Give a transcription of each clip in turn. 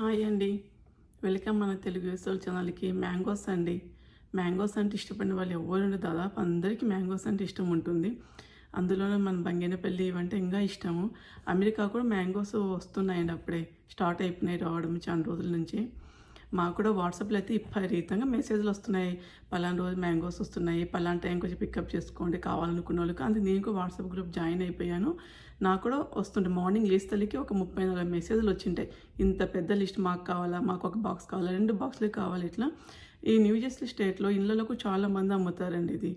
Hi అండి. Welcome మన Telugu USL ఛానల్కి మ్యాంగోస్ అండి. మ్యాంగోస్ అంటే ఇష్టపడిన వాళ్ళు ఎవరు దాదాపు అందరికీ మ్యాంగోస్ అంటే ఇష్టం ఉంటుంది. అందులోనే మన బంగినపల్లి ఇవంటే ఇంకా ఇష్టము. అమెరికా కూడా మ్యాంగోస్ వస్తున్నాయండి అప్పుడే. స్టార్ట్ అయిపోయినాయి రావడం చాలా రోజుల నుంచి. మాకు కూడా వాట్సాప్లో అయితే విపరీతంగా మెసేజ్లు వస్తున్నాయి. పలానా రోజు మ్యాంగోస్ వస్తున్నాయి. పలానా టైంకి వచ్చి పికప్ చేసుకోండి. కావాలనుకున్న వాళ్ళకి. అందుకు నేను కూడా వాట్సాప్ గ్రూప్ జాయిన్ అయిపోయాను. నాకు కూడా వస్తుండే. మార్నింగ్ లిస్ట్ తల్లికి ఒక ముప్పై నలభై మెసేజ్లు వచ్చింటాయి ఇంత పెద్ద లిస్ట్ మాకు కావాలా? మాకు ఒక బాక్స్ కావాలా? రెండు బాక్స్లు కావాలి ఇట్లా. ఈ న్యూ జెర్సీ స్టేట్లో ఇళ్ళకు చాలా మంది అమ్ముతారండి ఇది.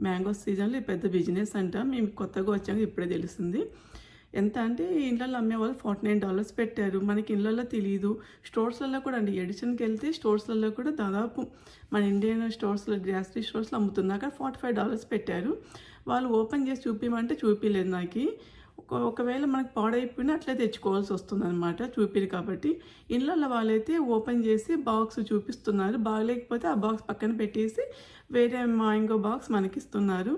మ్యాంగో సీజన్లో ఇది పెద్ద బిజినెస్ అంట. మేము కొత్తగా వచ్చాక ఇప్పుడే తెలుస్తుంది. ఎంత అంటే ఇళ్ళల్లో అమ్మేవాళ్ళు ఫార్టీ నైన్ డాలర్స్ పెట్టారు. మనకి ఇళ్ళల్లో తెలియదు స్టోర్స్లలో కూడా అండి ఎడిషన్కి వెళ్తే స్టోర్స్లలో కూడా దాదాపు మన ఇండియన్ స్టోర్స్లో గ్రాసరీ స్టోర్స్లో అమ్ముతుంది అక్కడ ఫార్టీ ఫైవ్ డాలర్స్ పెట్టారు. వాళ్ళు ఓపెన్ చేసి చూపించమంటే చూపించలేదు నాకు. ఒక- ఒకవేళ మనకు పాడైపోయినా అట్లే తెచ్చుకోవాల్సి వస్తుంది అనమాట చూపిరు కాబట్టి. ఇళ్ళల్లో వాళ్ళైతే ఓపెన్ చేసి బాక్స్ చూపిస్తున్నారు. బాగలేకపోతే ఆ బాక్స్ పక్కన పెట్టేసి వేరే మ్యాంగో బాక్స్ మనకిస్తున్నారు.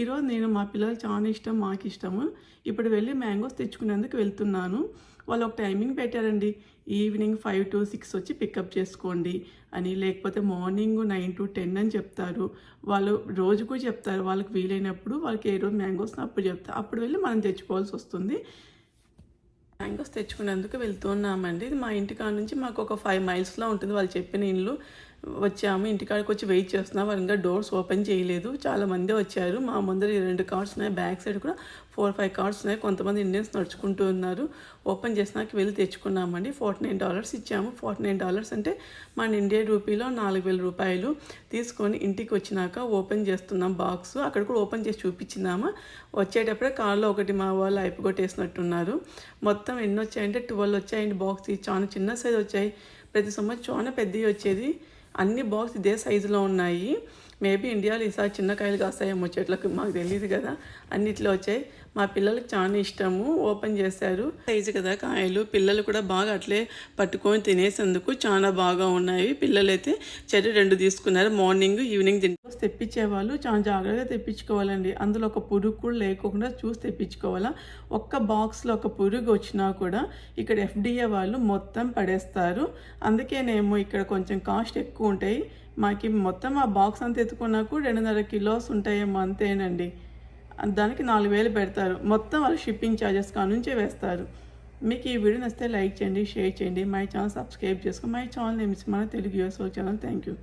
ఈరోజు నేను మా పిల్లలు చాలా ఇష్టం మాకు ఇష్టము ఇప్పుడు వెళ్ళి మ్యాంగోస్ తెచ్చుకునేందుకు వెళ్తున్నాను. వాళ్ళు ఒక టైమింగ్ పెట్టారండి. ఈవినింగ్ ఫైవ్ టు సిక్స్ వచ్చి పికప్ చేసుకోండి అని లేకపోతే మార్నింగ్ నైన్ టు టెన్ అని చెప్తారు. వాళ్ళు రోజుకు చెప్తారు వాళ్ళకి వీలైనప్పుడు వాళ్ళకి ఏ రోజు మ్యాంగోస్ అప్పుడు చెప్తారు అప్పుడు వెళ్ళి మనం తెచ్చుకోవాల్సి వస్తుంది. మ్యాంగోస్ తెచ్చుకునేందుకు వెళ్తున్నామండి. ఇది మా ఇంటికాడ నుంచి మాకు ఒక ఫైవ్ మైల్స్లో ఉంటుంది వాళ్ళు చెప్పిన ఇల్లు. వచ్చాము ఇంటికాడికి వచ్చి వెయిట్ చేస్తున్నాం వాళ్ళు ఇంకా డోర్స్ ఓపెన్ చేయలేదు. చాలామంది వచ్చారు. మా ముందర రెండు కార్డ్స్ ఉన్నాయి. బ్యాక్ సైడ్ కూడా ఫోర్ ఫైవ్ కార్డ్స్ ఉన్నాయి. కొంతమంది ఇండియన్స్ నడుచుకుంటూ ఉన్నారు. ఓపెన్ చేసినాక వెళ్ళి తెచ్చుకున్నామండి. ఫార్టీ నైన్ డాలర్స్ ఇచ్చాము. ఫార్టీ నైన్ డాలర్స్ అంటే మన ఇండియన్ రూపీలో నాలుగు వేల రూపాయలు తీసుకొని ఇంటికి వచ్చినాక ఓపెన్ చేస్తున్నాం బాక్స్. అక్కడ కూడా ఓపెన్ చేసి చూపించినామా. వచ్చేటప్పుడే కార్లో ఒకటి మా వాళ్ళు అయిపోగొట్టేసినట్టున్నారు. మొత్తం ఎన్ని వచ్చాయంటే ట్వెల్వ్ వచ్చాయండి బాక్స్. చాలా చిన్న సైజ్ వచ్చాయి. ప్రతి సంవత్సరం చాలా పెద్దవి వచ్చేది. అన్ని బాక్స్ ఇదే సైజులో ఉన్నాయి. మేబీ ఇండియాలో ఈసారి చిన్న కాయలు కాస్తాయేమో చెట్లకు మాకు తెలియదు కదా. అన్నిట్లో వచ్చాయి. మా పిల్లలకు చాలా ఇష్టము. ఓపెన్ చేశారు. సైజు కదా కాయలు. పిల్లలు కూడా బాగా అట్లే పట్టుకొని తినేసేందుకు చాలా బాగా ఉన్నాయి. పిల్లలైతే చెట్టు రెండు తీసుకున్నారు. మార్నింగ్ ఈవినింగ్ తింటే తెప్పించేవాళ్ళు. చాలా జాగ్రత్తగా తెప్పించుకోవాలండి. అందులో ఒక పురుగు కూడా లేకుండా చూసి తెప్పించుకోవాలా. ఒక్క బాక్స్లో ఒక పురుగు వచ్చినా కూడా ఇక్కడ ఎఫ్డిఏ వాళ్ళు మొత్తం పడేస్తారు. అందుకేనేమో ఇక్కడ కొంచెం కాస్ట్ ఎక్కువ ఉంటాయి. మాకి మొత్తం ఆ బాక్స్ అంతా ఎత్తుకున్నాకు రెండున్నర కిలోస్ ఉంటాయేమో అంతేనండి. దానికి నాలుగు వేలు పెడతారు. మొత్తం వాళ్ళు షిప్పింగ్ ఛార్జెస్ కానుంచే వేస్తారు. మీకు ఈ వీడియో నచ్చితే లైక్ చేయండి షేర్ చేయండి. మై ఛానల్ సబ్స్క్రైబ్ చేసుకో. మై ఛానల్ నేమ్స్ మన తెలుగు యూఎస్ఓ ఛానల్. Thank you.